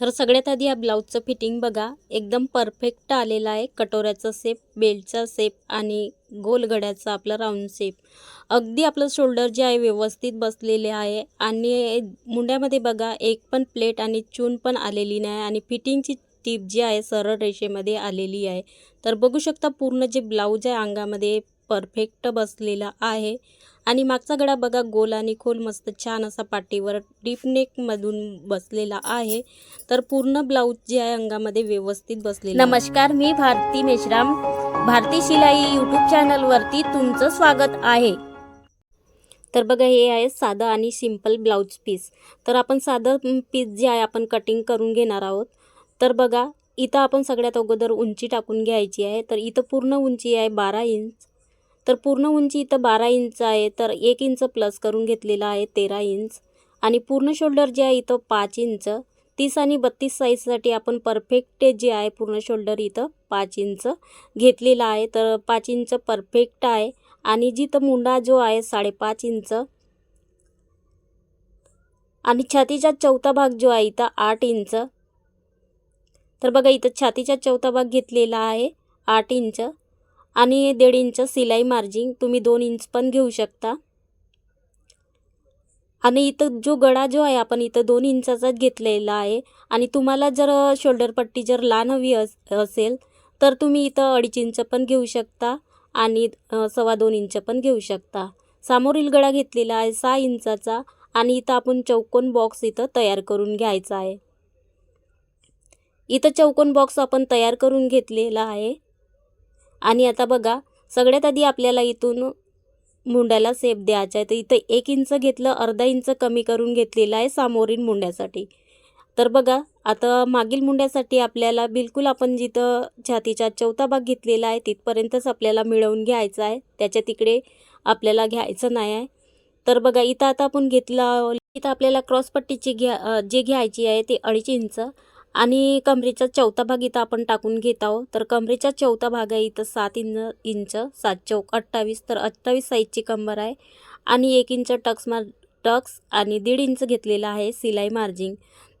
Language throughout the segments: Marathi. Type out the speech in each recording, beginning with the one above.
तर सगळ्यात आधी या ब्लाऊजचं फिटिंग बघा. एकदम परफेक्ट आलेलं आहे. कटोऱ्याचा सेप बेल्टचा सेप आणि गोल गड्याचा आपला राऊंड सेप अगदी आपलं शोल्डर जे आहे व्यवस्थित बसलेले आहे. आणि मुंड्यामध्ये बघा एक पण प्लेट आणि चून पण आलेली नाही आणि फिटिंगची टीप जी आहे सरळ रेषेमध्ये आलेली आहे. तर बघू शकता पूर्ण जे ब्लाऊज आहे अंगामध्ये परफेक्ट बसलेला आहे. आणि मागचा गळा बघा गोल आणि खोल मस्त छान असा पाठीवर डीप नेकमधून बसलेला आहे. तर पूर्ण ब्लाऊज जे आहे अंगामध्ये व्यवस्थित बसलेला नमस्कार मी भारती मेश्राम. भारती शिलाई यूट्यूब चॅनलवरती तुमचं स्वागत आहे. तर बघा हे आहे साधं आणि सिंपल ब्लाऊज पीस तर आपण साधं पीस जे आहे आपण कटिंग करून घेणार आहोत. तर बघा इथं आपण सगळ्यात अगोदर उंची टाकून घ्यायची आहे. तर इथं पूर्ण उंची आहे बारा इंच. तर पूर्ण उंची इथं बारा इंच आहे तर एक इंच प्लस करून घेतलेला आहे तेरा इंच. आणि पूर्ण शोल्डर जे आहे इथं पाच इंच. तीस आणि बत्तीस साईजसाठी आपण परफेक्ट जे आहे पूर्ण शोल्डर इथं पाच इंच घेतलेला आहे. तर पाच इंच परफेक्ट आहे. आणि जिथं मुंडा जो आहे साडेपाच इंच. आणि छातीचा चौथा भाग जो आहे इथं आठ इंच. तर बघा इथं छातीचा चौथा भाग घेतलेला आहे आठ इंच. आणि दीड इंच सिलाई मार्जिंग तुम्ही दोन इंच पण घेऊ शकता. आणि इथं जो गळा जो आहे आपण इथं दोन इंचाचाच घेतलेला आहे. आणि तुम्हाला जर शोल्डर पट्टी जर लहान हवी अस असेल तर तुम्ही इथं अडीच इंच पण घेऊ शकता आणि सव्वा दोन इंच पण घेऊ शकता. सामोरील गळा घेतलेला आहे सहा इंचाचा आणि इथं आपण चौकोन बॉक्स इथं तयार करून घ्यायचा आहे. इथं चौकोन बॉक्स आपण तयार करून घेतलेला आहे. आणि आता बघा सगळ्यात आधी आपल्याला इथून मुंड्याला सेप द्यायचा आहे. तर इथं एक इंच घेतलं अर्धा इंच कमी करून घेतलेलं आहे सामोरील मुंड्यासाठी. तर बघा आता मागील मुंड्यासाठी आपल्याला बिलकुल आपण जिथं छातीचा चौथा भाग घेतलेला आहे तिथपर्यंतच आपल्याला मिळवून घ्यायचा आहे. त्याच्या तिकडे आपल्याला घ्यायचं नाही आहे. तर बघा इथं आता आपण घेतला इथं आपल्याला क्रॉसपट्टीची घ्या जे घ्यायची आहे ते अडीच इंच. आणि कमरेचा चौथा भाग इथं आपण टाकून घेत आहोत. तर कमरेचा चौथा भाग आहे इथं सात इंच इंच सात चौक अठ्ठावीस. तर अठ्ठावीस साईजची कंबर आहे. आणि एक इंच टक्स मार टक्स आणि दीड इंच घेतलेला आहे सिलाई मार्जिंग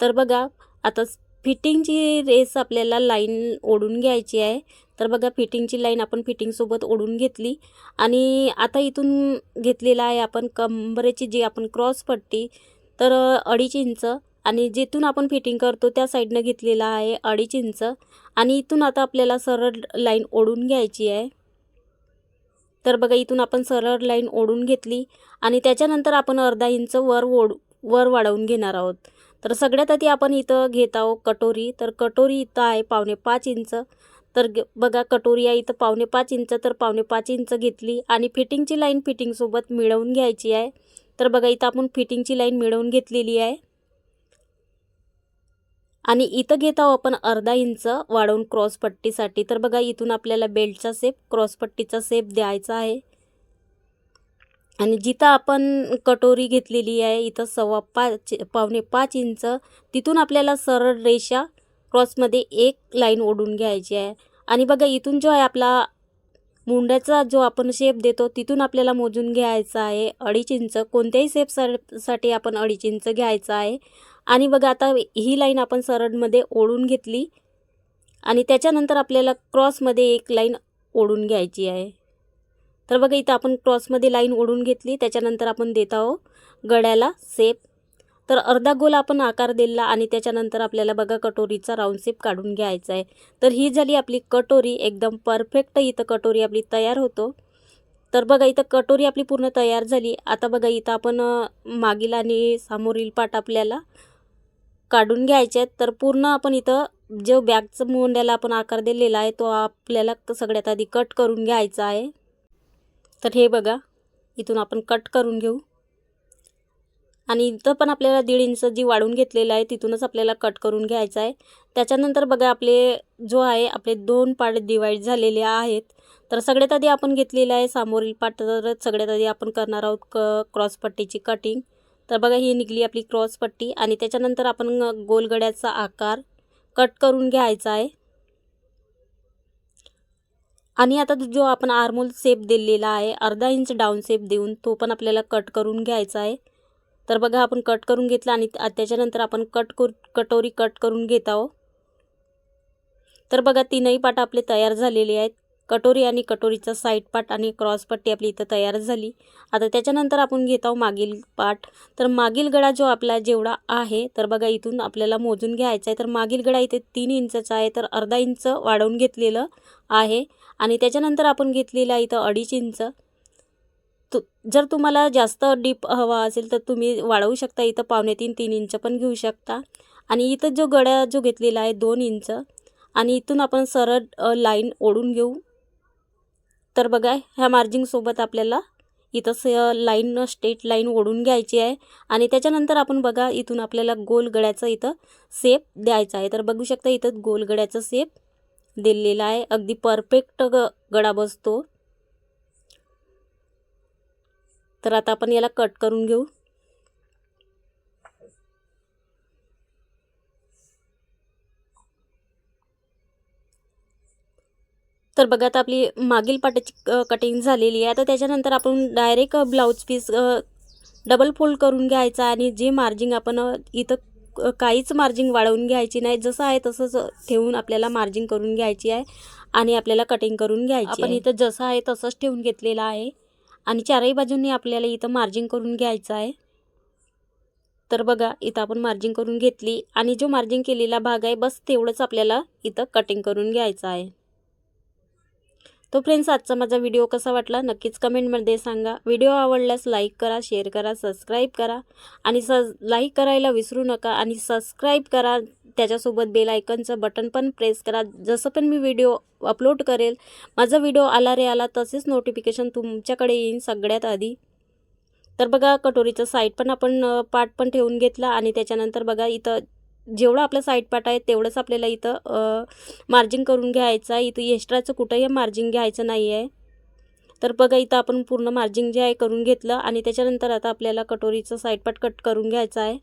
तर बघा आता फिटिंगची रेस आपल्याला लाईन ओढून घ्यायची आहे. तर बघा फिटिंगची लाईन आपण फिटिंगसोबत ओढून घेतली. आणि आता इथून घेतलेला आहे आपण कंबरेची जी आपण क्रॉस पट्टी तर अडीच इंच आणि जिथून आपण फिटिंग करतो त्या साईडनं घेतलेला आहे अडीच इंच. आणि इथून आता आपल्याला सरळ लाईन ओढून घ्यायची आहे. तर बघा इथून आपण सरळ लाईन ओढून घेतली आणि त्याच्यानंतर आपण अर्धा इंच वर ओढ वर वाढवून घेणार आहोत. तर सगळ्यात आधी आपण इथं घेत आहोत कटोरी. तर कटोरी इथं आहे पावणे पाच इंच. तर ग- बघा कटोरी आहे इथं पावणे पाच इंच. तर पावणे पाच इंच घेतली आणि फिटिंगची लाईन फिटिंगसोबत मिळवून घ्यायची आहे. तर बघा इथं आपण फिटिंगची लाईन मिळवून घेतलेली आहे. आणि इथं घेत आहोत आपण अर्धा इंच वाढवून क्रॉस पट्टीसाठी. तर बघा इथून आपल्याला बेल्टचा सेप क्रॉस पट्टीचा सेप द्यायचा आहे. आणि जिथं आपण कटोरी घेतलेली आहे इथं सव्वा पाच पावणे पाच इंच तिथून आपल्याला सरळ रेषा क्रॉसमध्ये एक लाईन ओढून घ्यायची आहे. आणि बघा इथून जो आहे आपला मुंड्याचा जो आपण शेप देतो तिथून आपल्याला मोजून घ्यायचा आहे अडीच इंच. कोणत्याही शेपसाठी आपण अडीच इंच घ्यायचा आहे. आणि बघा आता ही लाईन आपण सरळमध्ये ओढून घेतली आणि त्याच्यानंतर आपल्याला क्रॉसमध्ये एक लाईन ओढून घ्यायची आहे. तर बघा इथं आपण क्रॉसमध्ये लाईन ओढून घेतली त्याच्यानंतर आपण देत आहो गळ्याला सेप तर अर्धा गोल आपण आकार दिला आणि त्याच्यानंतर आपल्याला बघा कटोरीचा राऊंड सेप काढून घ्यायचा आहे. तर ही झाली आपली कटोरी एकदम परफेक्ट इथं कटोरी आपली तयार होतो. तर बघा इथं कटोरी आपली पूर्ण तयार झाली. आता बघा इथं आपण मागील आणि सामोरील पाट आपल्याला काढून घ्यायचे आहेत. तर पूर्ण आपण इथं जो बॅगचं मुंड्याला आपण आकार दिलेला आहे तो आपल्याला सगळ्यात आधी कट करून घ्यायचा आहे. तर हे बघा इथून आपण कट करून घेऊ. आणि इथं पण आपल्याला दीड इंच जी वाढून घेतलेलं आहे तिथूनच आपल्याला कट करून घ्यायचं आहे. त्याच्यानंतर बघा आपले जो आहे आपले दोन पार्ट डिवाईड झालेले आहेत. तर सगळ्यात आधी आपण घेतलेलं आहे सामोरील पार्ट तर सगळ्यात आधी आपण करणार आहोत क क्रॉसपट्टीची कटिंग. तर बघा ही निघली आपली क्रॉस पट्टी आणि त्याच्यानंतर आपण गोलगड्याचा आकार कट करून घ्यायचा आहे. आणि आता जो आपण आर्मोल सेप दिलेला आहे अर्धा इंच डाऊन सेप देऊन तो पण आपल्याला कट करून घ्यायचा आहे. तर बघा आपण कट करून घेतलं आणि त्याच्यानंतर आपण कट कर कटोरी कट करून घेत आहोत. तर बघा तीनही पाट आपले तयार झालेले आहेत. कटोरी आणि कटोरीचा साईड पार्ट आणि क्रॉस पट्टी आपली इथं तयार झाली. आता त्याच्यानंतर आपण घेत आहोत मागील पाट तर मागील गळा जो आपला जेवढा आहे तर बघा इथून आपल्याला मोजून घ्यायचा आहे. तर मागील गळा इथे तीन इंचचा आहे तर अर्धा इंच वाढवून घेतलेलं आहे. आणि त्याच्यानंतर आपण घेतलेलं आहे इथं अडीच इंच. तु जर तुम्हाला जास्त डीप हवा असेल तर तुम्ही वाढवू शकता. इथं पावणे तीन तीन इंच पण घेऊ शकता. आणि इथं जो गळा जो घेतलेला आहे दोन इंच. आणि इथून आपण सरळ लाईन ओढून घेऊ. तर बघा ह्या मार्जिंगसोबत आपल्याला इथं स लाईन स्ट्रेट लाईन ओढून घ्यायची आहे. आणि त्याच्यानंतर आपण बघा इथून आपल्याला गोल गळ्याचं इथं सेप द्यायचा आहे. तर बघू शकता इथं गोल गळ्याचं सेप दिलेला आहे. अगदी परफेक्ट ग गळा बसतो. तर आता आपण याला कट करून घेऊ. तर बघा आता आपली मागील पाटाची कटिंग झालेली आहे. आता त्याच्यानंतर आपण direct blouse piece double fold करून घ्यायचा आणि जे मार्जिंग आपण इथं काहीच मार्जिंग वाढवून घ्यायची नाही. जसं आहे तसंच ठेवून आपल्याला मार्जिंग करून घ्यायची आहे आणि आपल्याला कटिंग करून घ्यायची आपण. इथं जसं आहे तसंच ठेवून घेतलेलं आहे आणि चारही बाजूंनी आपल्याला इथं मार्जिंग करून घ्यायचं आहे. तर बघा इथं आपण मार्जिंग करून घेतली आणि जो मार्जिंग केलेला भाग आहे बस तेवढंच आपल्याला इथं कटिंग करून घ्यायचं आहे. तो फ्रेंड्स आजचा माझा व्हिडिओ कसा वाटला? नक्कीच कमेंटमध्ये सांगा. व्हिडिओ आवडल्यास लाईक करा शेअर करा सबस्क्राईब करा. आणि स लाईक करायला विसरू नका आणि सबस्क्राईब करा. त्याच्यासोबत बेल आयकनचं बटन पण प्रेस करा. जसं पण मी व्हिडिओ अपलोड करेल माझा व्हिडिओ आला रे आला तसेच नोटिफिकेशन तुमच्याकडे येईन सगळ्यात आधी. तर बघा कटोरीचं साईड पण आपण अ, पाट पण ठेवून घेतला आणि त्याच्यानंतर बघा इथं जेवढं आपलं साईड पार्ट आहे तेवढंच आपल्याला इथं मार्जिंग करून घ्यायचं आहे. इथं एक्स्ट्राचं कुठंही मार्जिंग घ्यायचं नाही आहे. तर बघा इथं आपण पूर्ण मार्जिंग जे आहे करून घेतलं आणि त्याच्यानंतर आता आपल्याला कटोरीचं साईड पार्ट कट करून घ्यायचं आहे.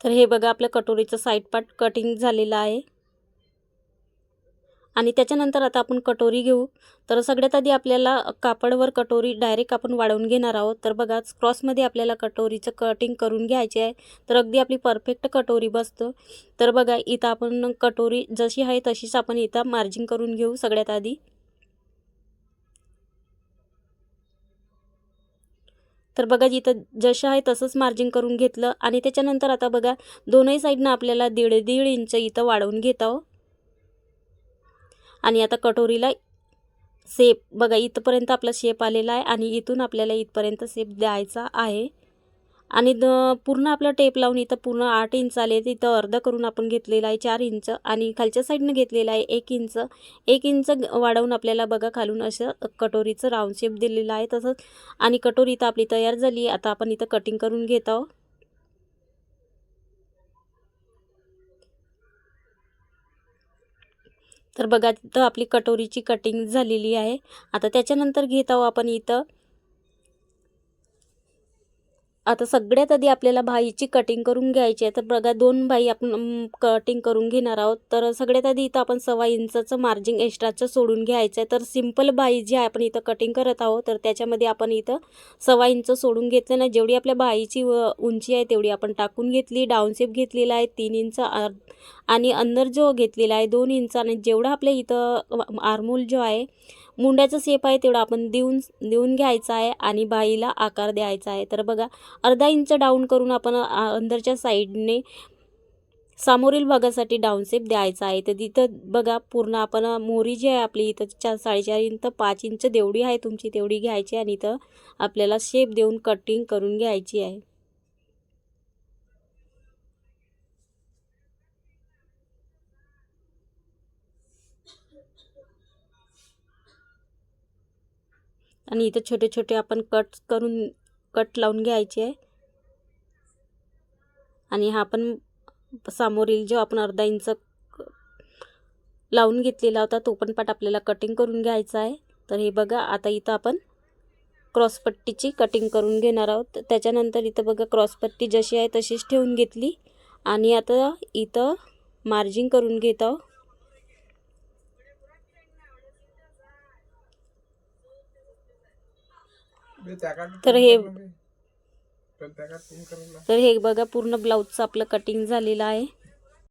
तर हे बघा आपलं कटोरीचं साईड पार्ट कटिंग झालेलं आहे. आणि त्याच्यानंतर आता आपण कटोरी घेऊ. तर सगळ्यात आधी आपल्याला कापडवर कटोरी डायरेक्ट आपण वाढवून घेणार आहोत. तर बघा क्रॉसमध्ये आपल्याला कटोरीचं कटिंग करून घ्यायचे आहे. तर अगदी आपली परफेक्ट कटोरी बसतं. तर बघा इथं आपण कटोरी जशी आहे तशीच आपण इथं मार्जिंग करून घेऊ सगळ्यात आधी. तर बघा जिथं जसं आहे तसंच मार्जिंग करून घेतलं. आणि त्याच्यानंतर आता बघा दोनही साईडनं आपल्याला दीड दीड इंच इथं वाढवून घेत आहोत. आणि आता कटोरीला सेप बघा इथपर्यंत आपला शेप आलेला आहे आणि इथून आपल्याला इथपर्यंत सेप द्यायचा आहे. आणि द पूर्ण आपलं टेप लावून इथं पूर्ण आठ इंच आले तिथं अर्धा करून आपण घेतलेला आहे चार इंच आणि खालच्या साईडनं घेतलेला आहे एक इंच. एक इंच वाढवून आपल्याला बघा खालून असं कटोरीचं राऊंड शेप दिलेला आहे तसंच. आणि कटोरी इथं आपली तयार झाली आता आपण इथं कटिंग करून घेत आहोत. तर बघा तिथं आपली कटोरीची कटिंग झालेली आहे. आता त्याच्यानंतर घेत आहोत आपण इथं आता सगळ्यात आधी आपल्याला भाईची कटिंग करून घ्यायची आहे. तर बघा दोन भाई आपण कटिंग करून घेणार आहोत. तर सगळ्यात आधी इथं आपण सव्वा इंचाचं मार्जिंग एक्स्ट्राचं सोडून घ्यायचं आहे. तर सिंपल बाई जी आहे आपण इथं कटिंग करत आहोत. तर त्याच्यामध्ये आपण इथं सव्वा इंच सोडून घेतलं नाही. जेवढी आपल्या बाईची व उंची आहे तेवढी आपण टाकून घेतली. डाऊनशेप घेतलेला आहे तीन इंच आर आणि अंदर जो घेतलेला आहे दोन इंच. आणि जेवढा आपल्या इथं आरमोल जो आहे मुंड्याचा शेप आहे तेवढा आपण देऊन देऊन घ्यायचा आहे आणि बाईला आकार द्यायचा आहे. तर बघा अर्धा इंच डाऊन करून आपण अंदरच्या साईडने सामोरील भागासाठी डाऊन शेप द्यायचा आहे. तर तिथं बघा पूर्ण आपण मोरी जी आहे आपली इथं चार साडेचार इंच पाच इंच जेवढी आहे तुमची तेवढी घ्यायची आणि इथं आपल्याला शेप देऊन कटिंग करून घ्यायची आहे. आणि इथं छोटे छोटे आपण कट करून कट लावून घ्यायचे आहे. आणि हा पण सामोरील जो आपण अर्धा इंच लावून घेतलेला होता तो पण पाट आपल्याला कटिंग करून घ्यायचा आहे. तर हे बघा आता इथं आपण क्रॉसपट्टीची कटिंग करून घेणार आहोत. त्याच्यानंतर इथं बघा क्रॉसपट्टी जशी आहे तशीच ठेवून घेतली. आणि आता इथं मार्जिन करून घेत आहोत. तर हे तर हे बघा पूर्ण ब्लाऊजचं आपलं कटिंग झालेलं आहे.